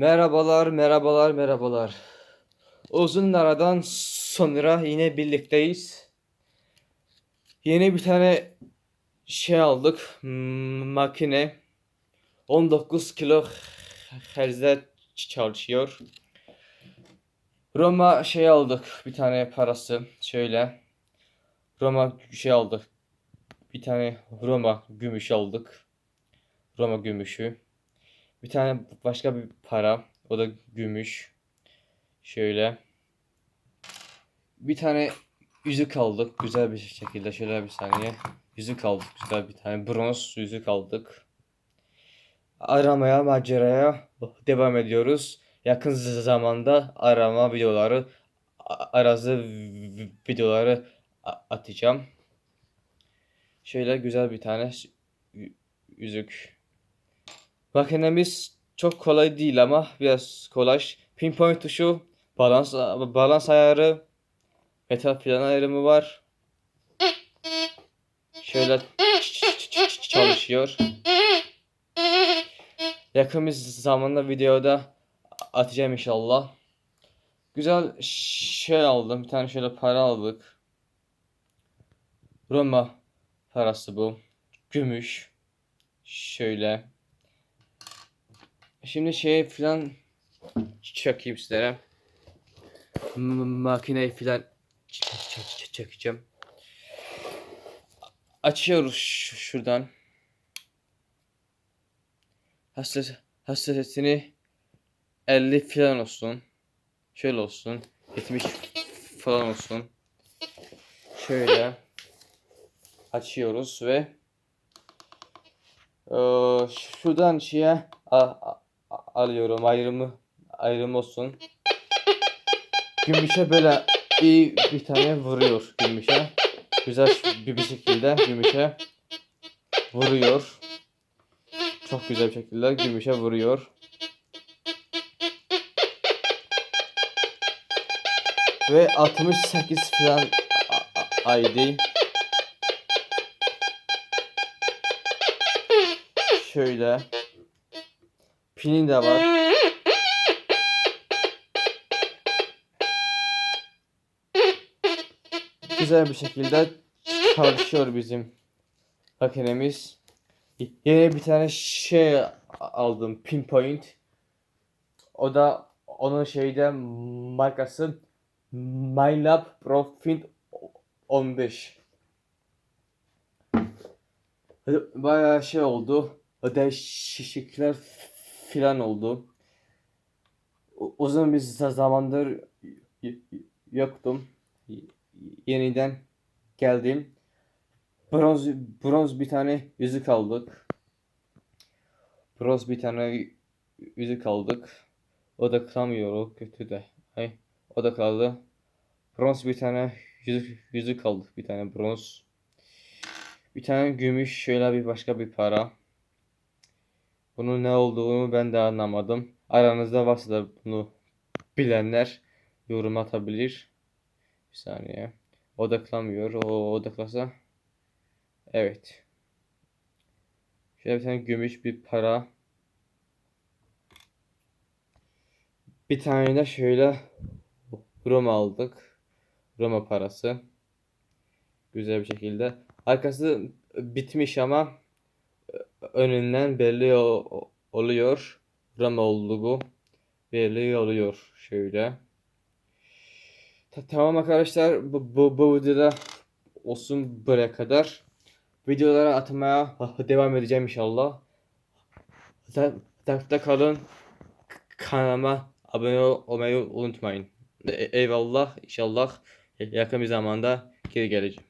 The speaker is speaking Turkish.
Merhabalar, merhabalar, merhabalar. Uzun aradan sonra yine birlikteyiz. Yeni bir tane şey aldık. Makine. 19 kilo herzde çalışıyor. Roma şey aldık. Bir tane parası. Şöyle. Roma şey aldık. Bir tane Roma gümüş aldık. Roma gümüşü. Bir tane başka bir para. O da gümüş. Şöyle. Bir tane yüzük aldık. Güzel bir şekilde. Şöyle bir saniye. Yüzük aldık. Güzel bir tane. Bronz yüzük aldık. Aramaya, maceraya devam ediyoruz. Yakın zamanda arama videoları, a- arazı videoları atacağım. Şöyle güzel bir tane yüzük. Makinemiz çok kolay değil ama biraz kolay. Pinpoint tuşu, balans balans ayarı, metal plan ayrımı var. Şöyle çalışıyor. Yakın bir zamanda videoda atacağım inşallah. Güzel şey aldım. Bir tane şöyle para aldık. Roma parası bu. Gümüş. Şöyle. Şimdi şey filan çekeyim sizlere. Makineyi filan ç- ç- ç- çekeceğim. Açıyoruz şuradan. Hassas hassasiyetini 50 filan olsun. Şöyle olsun. 70 falan olsun. Şöyle açıyoruz ve eee, şuradan şeye a- a- alıyorum ayrımı ayrım olsun. Gümüşe böyle iyi bir tane vuruyor gümüşe. Güzel bir, şekilde gümüşe vuruyor. Çok güzel bir şekilde gümüşe vuruyor. Ve 68 falan ID. Şöyle. Pinin de var. Güzel bir şekilde çalışıyor bizim makinemiz. Yine bir tane şey aldım pinpoint. O da onun şeyde markası MyLab Profit 15. Bayağı şey oldu. Değişiklikler filan oldu. U- Uzun bir zamandır yoktum. Yeniden geldim. Bronz bronz bir tane yüzük aldık. Bronz bir tane yüzük aldık. O da kıramıyor o kötü de. Ay, o da kaldı. Bronz bir tane yüzük, yüzük aldık. Bir tane bronz. Bir tane gümüş şöyle bir başka bir para. Bunun ne olduğunu ben de anlamadım. Aranızda varsa da bunu bilenler yorum atabilir. Bir saniye. Odaklamıyor. O odaklasa. Evet. Şöyle bir tane gümüş bir para. Bir tane de şöyle Roma aldık. Roma parası. Güzel bir şekilde. Arkası bitmiş ama önünden belli oluyor. Roma olduğu belli oluyor. Şöyle. Ta- tamam arkadaşlar bu, bu, bu videoda olsun buraya kadar. Videoları atmaya devam edeceğim inşallah. Ta- Takipte kalın. Kanalıma abone ol- olmayı unutmayın. E- eyvallah. İnşallah yakın bir zamanda geri geleceğim.